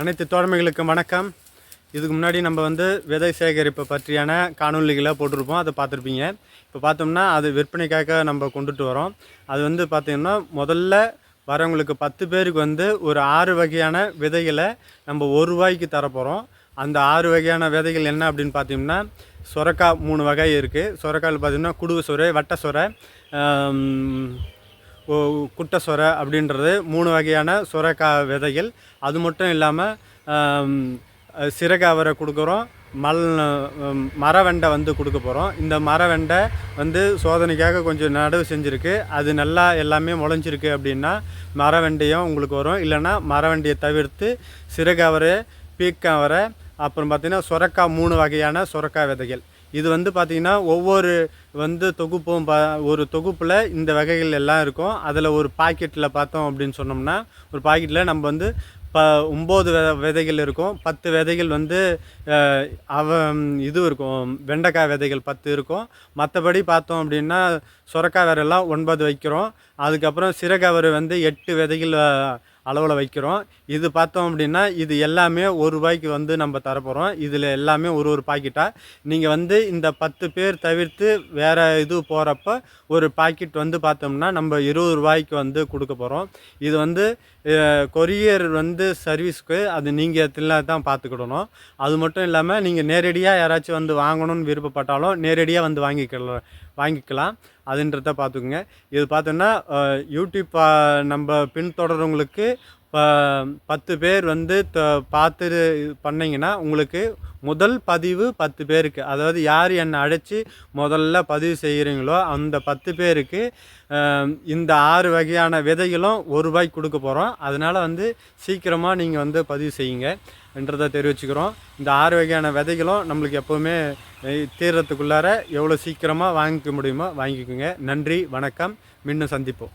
அனைத்து தோழமைகளுக்கும் வணக்கம். இதுக்கு முன்னாடி நம்ம வந்து விதை சேகரிப்பு பற்றியான காணொலிகளை போட்டிருப்போம். அதை பார்த்துருப்பீங்க. இப்போ பார்த்தோம்னா அது விற்பனைக்காக நம்ம கொண்டுட்டு வரோம். அது வந்து பார்த்திங்கன்னா முதல்ல வரவங்களுக்கு பத்து பேருக்கு வந்து ஒரு ஆறு வகையான விதைகளை நம்ம ஒரு ரூபாய்க்கு தரப்போகிறோம் அந்த ஆறு வகையான விதைகள் என்ன அப்படின்னு பார்த்தீங்கன்னா சுரக்காய் மூணு வகை இருக்குது சுரக்காயில் பார்த்தீங்கன்னா குடுவு சுரை வட்ட சுரை குட்டை சொரை அப்படின்றது மூணு வகையான சுரைக்காய் விதைகள். அது மட்டும் இல்லாமல் சிறகு அவரை கொடுக்குறோம். மல் மரவெண்டை வந்து கொடுக்க போகிறோம் இந்த மரவெண்டை வந்து சோதனைக்காக கொஞ்சம் நடவு செஞ்சுருக்கு. அது நல்லா எல்லாமே முளைஞ்சிருக்கு அப்படின்னா மரவெண்டையும் உங்களுக்கு வரும். இல்லைன்னா மரவெண்டையை தவிர்த்து சிறகு அவரை பீக் அப்புறம் பார்த்திங்கன்னா சுரக்காய் மூணு வகையான சுரக்காய் விதைகள். இது வந்து பார்த்திங்கன்னா ஒவ்வொரு வந்து தொகுப்பும் பா ஒரு தொகுப்பில் இந்த வகைகள் எல்லாம் இருக்கும். அதில் ஒரு பாக்கெட்டில் பார்த்தோம் அப்படின்னு சொன்னோம்னா ஒரு பாக்கெட்டில் நம்ம வந்து ப ஒம்பது வித விதைகள் இருக்கும். பத்து விதைகள் வந்து அவ இது இருக்கும். வெண்டைக்காய் விதைகள் பத்து இருக்கும். மற்றபடி பார்த்தோம் அப்படின்னா சுரக்காய் விரெல்லாம் ஒன்பது வைக்கிறோம். அதுக்கப்புறம் சிறகவரை வந்து எட்டு விதைகள் அளவில் வைக்கிறோம். இது பார்த்தோம் அப்படின்னா இது எல்லாமே ஒரு ரூபாய்க்கு வந்து நம்ம தரப்போகிறோம் இதில் எல்லாமே ஒரு ஒரு பாக்கெட்டாக நீங்கள் வந்து இந்த பத்து பேர் தவிர்த்து வேறு இது போகிறப்ப ஒரு பாக்கெட் வந்து பார்த்தோம்னா நம்ம இருபது ரூபாய்க்கு வந்து கொடுக்க போகிறோம் இது வந்து கொரியர் வந்து சர்வீஸ்க்கு அது நீங்கள் தான் பார்த்துக்கிடணும் அது மட்டும் இல்லாமல் நீங்கள் நேரடியாக யாராச்சும் வந்து வாங்கணும்னு விருப்பப்பட்டாலும் நேரடியாக வந்து வாங்கிக்கலாம் வாங்கிக்கலாம். அதுன்றத பார்த்துக்குங்க. இது பார்த்தோன்னா யூடியூப் நம்ம பின்தொடர்றவங்களுக்கு ப- பத்து பேர் வந்து த பார்த்து இது உங்களுக்கு முதல் பதிவு பத்து பேருக்கு. அதாவது யார் என்னை அழைச்சி முதல்ல பதிவு செய்கிறீங்களோ அந்த பத்து பேருக்கு இந்த ஆறு வகையான விதைகளும் ஒரு ரூபாய்க்கு கொடுக்க போகிறோம் அதனால் வந்து சீக்கிரமாக நீங்கள் வந்து பதிவு செய்யுங்க என்றதை தெரிவிச்சுக்கிறோம். இந்த ஆறு வகையான விதைகளும் நம்மளுக்கு எப்போவுமே தீர்றதுக்குள்ளார எவ்வளோ சீக்கிரமாக வாங்கிக்க முடியுமோ வாங்கிக்கோங்க. நன்றி வணக்கம். மீண்டும் சந்திப்போம்.